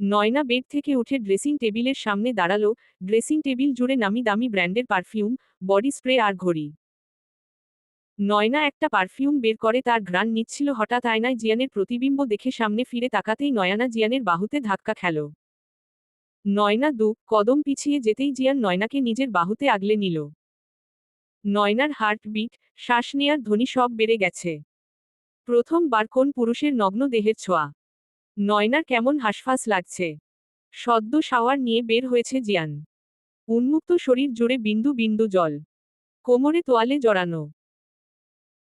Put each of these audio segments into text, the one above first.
Nayana bed থেকে উঠে dressing টেবিলের সামনে দাঁড়াল। ড্রেসিং টেবিল জুড়ে নামি দামি ব্র্যান্ডের পারফিউম, বডি স্প্রে আর ঘড়ি। নয়না একটা পারফিউম বের করে তার ঘ্রাণ নিচ্ছিল হঠাৎ আয়নায় জিয়ানের প্রতিবিম্ব দেখে সামনে ফিরে তাকাতেই নয়না জিয়ানের বাহুতে ধাক্কা খেল। নয়না দু, কদম পিছিয়ে যেতেই জিয়ান নয়নাকে নিজের বাহুতে আগলে নিল। নয়নার হার্টবিট, শ্বাস নেয়ার ধ্বনি সব বেড়ে গেছে। প্রথমবার কোন পুরুষের নগ্ন দেহের ছোঁয়া। নয়নার কেমন হাসফাস লাগছে। সদ্য শাওয়ার নিয়ে বের হয়েছে জিয়ান। উন্মুক্ত শরীর জুড়ে বিন্দু বিন্দু জল। কোমরে তোয়ালে জড়ানো।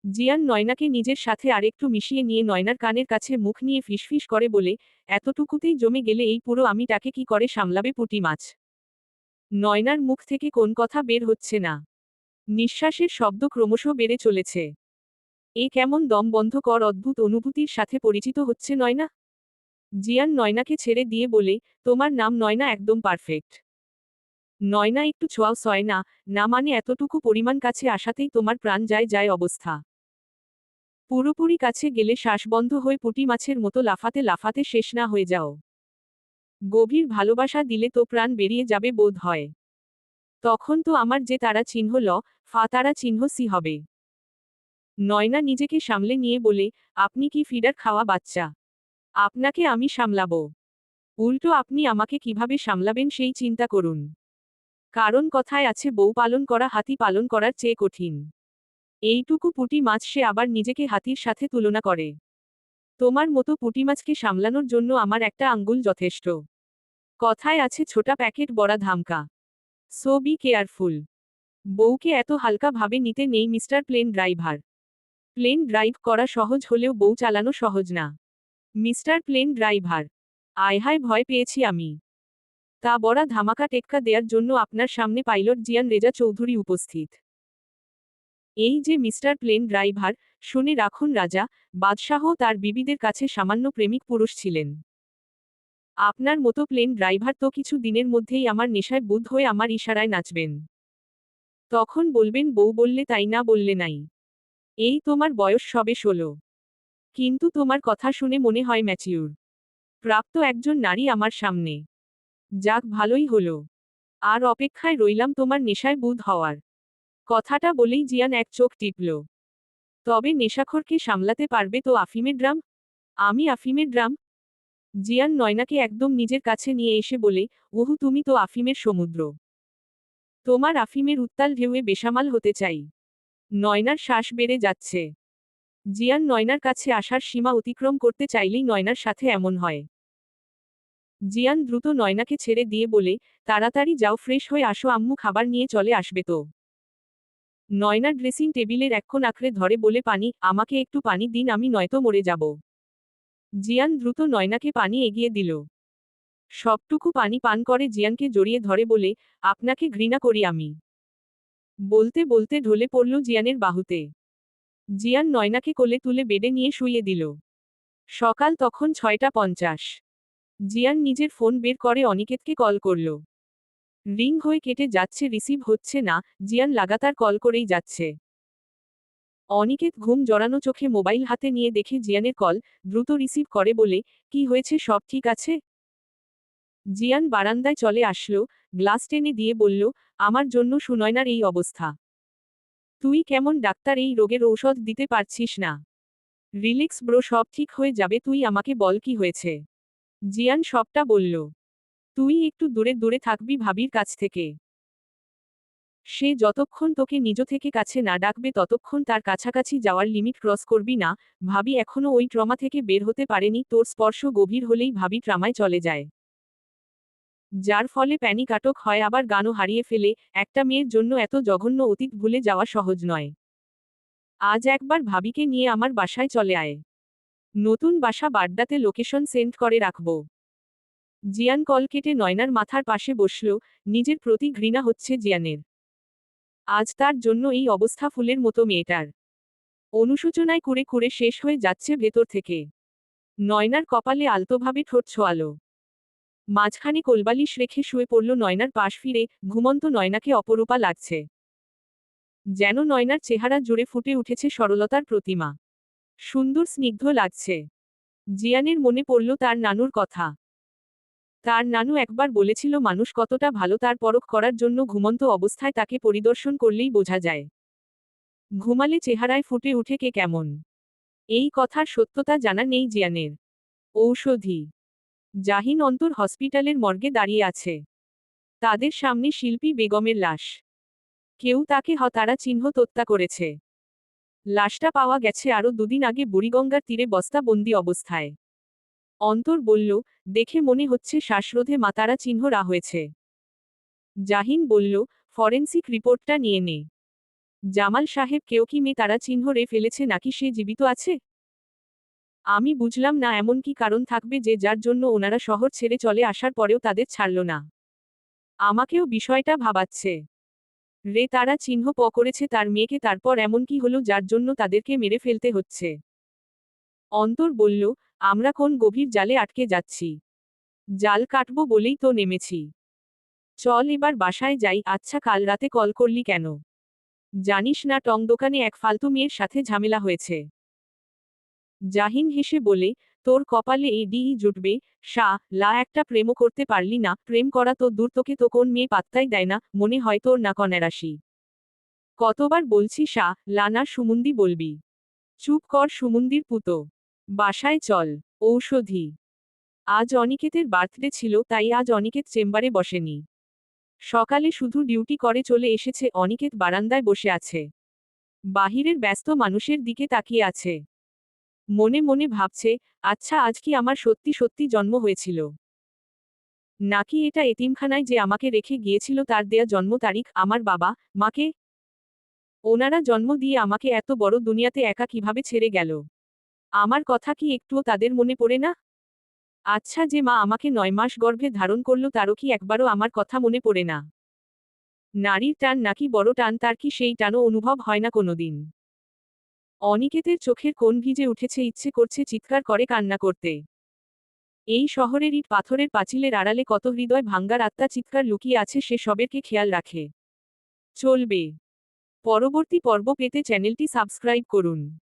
জিয়ান নয়নাকে নিজের সাথে আরেকটু মিশিয়ে নিয়ে নয়নার কানের কাছে মুখ নিয়ে ফিসফিস করে বলে, এতটুকুতেই জমে গেলে এই পুরো আমিটাকে কি করে সামলাবে পুটি মাছ? নয়নার মুখ থেকে কোন কথা বের হচ্ছে না। নিঃশ্বাসের শব্দ ক্রমশ বেড়ে চলেছে। এ কেমন দম বন্ধ কর, অদ্ভুত অনুভূতির সাথে পরিচিত হচ্ছে নয়না? জিয়ান নয়নাকে ছেড়ে দিয়ে বলে, তোমার নাম নয়না একদম পারফেক্ট নয়না একটু ছোঁয়াও সয় না না মানে এতটুকু পরিমাণ কাছে আসাতেই তোমার প্রাণ যায় যায় অবস্থা। পুরোপুরি কাছে গেলে শ্বাস বন্ধ হয়ে পুঁটি মাছের মতো লাফাতে লাফাতে শেষ না হয়ে যাও। গভীর ভালোবাসা দিলে তো প্রাণ বেরিয়ে যাবে বোধ হয়। তখন তো আমার যে তারা চিহ্ন ল, ফা তারা চিহ্ন সি হবে। নয়না নিজেকে সামলে নিয়ে বলে, আপনি কি ফিডার খাওয়া বাচ্চা? আপনাকে আমি সামলাব। উল্টো আপনি আমাকে কীভাবে সামলাবেন সেই চিন্তা করুন। কারণ কথায় আছে, বউ পালন করা, হাতি পালন করার চেয়ে কঠিন। এইটুকু পুটি মাছ সে আবার নিজেকে হাতির সাথে তুলনা করে। তোমার মতো পুটি মাছকে সামলানোর জন্য আমার একটা আঙ্গুল যথেষ্ট। কথায় আছে, ছোটা প্যাকেট, বড়া ধামকা। So be careful. বউকে এত হালকা ভাবে নিতে নেই mister plane driver. Plane drive করা সহজ হলেও বউ চালানো সহজ না। মিস্টার প্লেন ড্রাইভার, আয় হায় ভয় পেয়েছি আমি। তা বড়া ধামাকা টেক্কা দেওয়ার জন্য আপনার সামনে পাইলট জিয়ান রেজা চৌধুরী উপস্থিত। এই যে মিস্টার প্লেন ড্রাইভার, শুনে রাখুন রাজা, বাদশাহ তার বিবিদের কাছে সামান্য প্রেমিক পুরুষ ছিলেন। আপনার মতো প্লেন ড্রাইভার তো কিছু দিনের মধ্যেই আমার নেশায় বুধ হয়ে আমার ইশারায় নাচবেন। তখন বলবেন বউ বললে তাই না বললে নাই। এই তোমার বয়স সবে ষোলো। কিন্তু তোমার কথা শুনে মনে হয় ম্যাচিউর। প্রাপ্ত একজন নারী আমার সামনে। যাক, ভালোই হলো। আর অপেক্ষায় রইলাম তোমার নেশায় বুধ হওয়ার। কথাটা বলেই জিয়ান এক চোখ টিপল। তবে নেশাখরকে সামলাতে পারবে তো আফিমের ড্রাম আমি আফিমের ড্রাম জিয়ান নয়নাকে একদম নিজের কাছে নিয়ে এসে বলে ওহু তুমি তো আফিমের সমুদ্র। তোমার আফিমের উত্তাল ঢেউয়ে বেসামাল হতে চাই। নয়নার শ্বাস বেড়ে যাচ্ছে। জিয়ান নয়নার কাছে আসার সীমা অতিক্রম করতে চাইলেই নয়নার সাথে এমন হয়। জিয়ান দ্রুত নয়নাকে ছেড়ে দিয়ে বলে, তাড়াতাড়ি যাও, ফ্রেশ হয়ে আসো, আম্মু খাবার নিয়ে চলে আসবে তো নয়না ড্রেসিং টেবিলের এক্ষণ আঁকড়ে ধরে বলে, পানি, আমাকে একটু পানি দিন, আমি নয়তো মরে যাব জিয়ান দ্রুত নয়নাকে পানি এগিয়ে দিল। সবটুকু পানি পান করে জিয়ানকে জড়িয়ে ধরে বলে, আপনাকে ঘৃণা করি আমি বলতে বলতে ঢলে পড়ল জিয়ানের বাহুতে। জিয়ান নয়নাকে কোলে তুলে বেডে নিয়ে শুইয়ে দিল। সকাল তখন ছয়টা পঞ্চাশ। জিয়ান নিজের ফোন বের করে অনিকেতকে কল করল। রিং হয়ে কেটে যাচ্ছে, রিসিভ হচ্ছে না, জিয়ান লাগাতার কল করেই যাচ্ছে। অনিকেত ঘুম জড়ানো চোখে মোবাইল হাতে নিয়ে দেখে জিয়ানের কল, দ্রুত রিসিভ করে বলে, কি হয়েছে, সব ঠিক আছে? জিয়ান বারান্দায় চলে আসলো, গ্লাস টেনে দিয়ে বলল, আমার জন্য সুনয়নার এই অবস্থা। তুই কেমন ডাক্তার, এই রোগের ঔষধ দিতে পারছিস না। রিলিক্স ব্রো, সব ঠিক হয়ে যাবে, তুই আমাকে বল কি হয়েছে। জিয়ান সবটা বলল। তুই একটু দূরে দূরে থাকবি ভাবির কাছ থেকে। সে যতক্ষণ তোকে নিজ থেকে কাছে না ডাকবে, ততক্ষণ তার কাছাকাছি যাওয়ার লিমিট ক্রস করবি না। ভাবি এখনও ওই ট্রমা থেকে বের হতে পারেনি, তোর স্পর্শ গভীর হলেই ভাবি ট্রামায় চলে যায়। যার ফলে প্যানিক আটক হয়, আবার গানও হারিয়ে ফেলে। একটা মেয়ের জন্য এত জঘন্য অতীত ভুলে যাওয়া সহজ নয়। আজ একবার ভাবিকে নিয়ে আমার বাসায় চলে আয়। নতুন বাসা বাড্ডাতে লোকেশন সেন্ড করে রাখব। জিয়ান কল কেটে নয়নার মাথার পাশে বসল, নিজের প্রতি ঘৃণা হচ্ছে জিয়ানের। আজ তার জন্য এই অবস্থা ফুলের মতো মেয়েটার। অনুশোচনায় কুড়ে কুড়ে শেষ হয়ে যাচ্ছে ভেতর থেকে। নয়নার কপালে আলতোভাবে ঠোঁট ছোয়ালো। মাঝখানে কোলবালিশ রেখে শুয়ে পড়ল নয়নার পাশ ফিরে, ঘুমন্ত নয়নাকে অপরূপা লাগছে। যেন নয়নার চেহারা জুড়ে ফুটে উঠেছে সরলতার প্রতিমা। সুন্দর স্নিগ্ধ লাগছে। জিয়ানের মনে পড়ল তার নানুর কথা। তার নানু একবার বলেছিল মানুষ কতটা ভালো তার পরখ করার জন্য ঘুমন্ত অবস্থায় তাকে পরিদর্শন করলেই বোঝা যায়। ঘুমালে চেহারায় ফুটে উঠে কে কেমন। এই কথার সত্যতা জানা নেই জিয়ানের। ঔষধি। জাহিন অন্তর হসপিটালের মর্গে দাঁড়িয়ে আছে। তাদের সামনে শিল্পী বেগমের লাশ। কেউ তাকে হতারা চিহ্ন তত্তা করেছে। লাশটা পাওয়া গেছে আরও দুদিন আগে বুড়িগঙ্গার তীরে বস্তাবন্দি অবস্থায়। অন্তর বলল, দেখে মনে হচ্ছে শ্বাসরোধে মাতারা চিহ্ন রা হয়েছে। জাহিন বলল, ফরেন্সিক রিপোর্টটা নিয়ে নে। জামাল সাহেব, কেউ কি মেয়ে তারা চিহ্ন রে ফেলেছে নাকি সে জীবিত আছে? আমি বুঝলাম না এমন কি কারণ থাকবে যে যার জন্য ওনারা শহর ছেড়ে চলে আসার পরেও তাদের ছাড়ল না। আমাকেও বিষয়টা ভাবাচ্ছে। রে তারা চিহ্ন প করেছে তার মেয়েকে তারপর এমন কি হলো যার জন্য তাদেরকে মেরে ফেলতে হচ্ছে। অন্তর বলল, আমরা কোন গভীর জালে আটকে যাচ্ছি। জাল কাটব বলেই তো নেমেছি। চল এবার বাসায় যাই। আচ্ছা কাল রাতে কল করলি কেন? জানিস না টং দোকানে এক ফালতু মেয়ের সাথে ঝামেলা হয়েছে। জাহিন হেসে বলে, তোর কপালে এই ডিই জুটবে সা লা একটা প্রেমও করতে পারলি না, প্রেম করা তো দূর তোকে তো কোন মেয়ে পাত্তাই দেয় না, মনে হয় তোর না কনেরাশি কতবার বলছি সা লানা সুমুন্দি বলবি। চুপ কর সুমুন্দির পুতো। বাসায় চল, ঔষধি। আজ অনিকেতের বার্থডে ছিল, তাই আজ অনিকেত চেম্বারে বসেনি। সকালে শুধু ডিউটি করে চলে এসেছে, অনিকেত বারান্দায় বসে আছে। বাহিরের ব্যস্ত মানুষের দিকে তাকিয়ে আছে। মনে মনে ভাবছে আচ্ছা আজ কি আমার সত্যি সত্যি জন্ম হয়েছিল? নাকি এটা এতিমখানায় যে আমাকে রেখে গিয়েছিল তার দেয়া জন্ম তারিখ আমার বাবা, মাকে? ওনারা জন্ম দিয়ে আমাকে এত বড় দুনিয়াতে একা কীভাবে ছেড়ে গেল? আমার কথা কি একটুও তাদের মনে পড়ে না? আচ্ছা যে মা আমাকে নয় মাস গর্ভে ধারণ করল তারও কি একবারও আমার কথা মনে পড়ে না? নারীর টান নাকি বড় টান তার কি সেই টানও অনুভব হয় না কোনোদিন। অনিকেতের চোখের কোন ভিজে উঠেছে, ইচ্ছে করছে চিৎকার করে কান্না করতে। এই শহরের ইট পাথরের পাঁচিলের আড়ালে কত হৃদয় ভাঙ্গার আত্মা চিৎকার লুকিয়ে আছে, সে সবেরকে খেয়াল রাখে। চলবে। পরবর্তী পর্ব পেতে চ্যানেলটি সাবস্ক্রাইব করুন।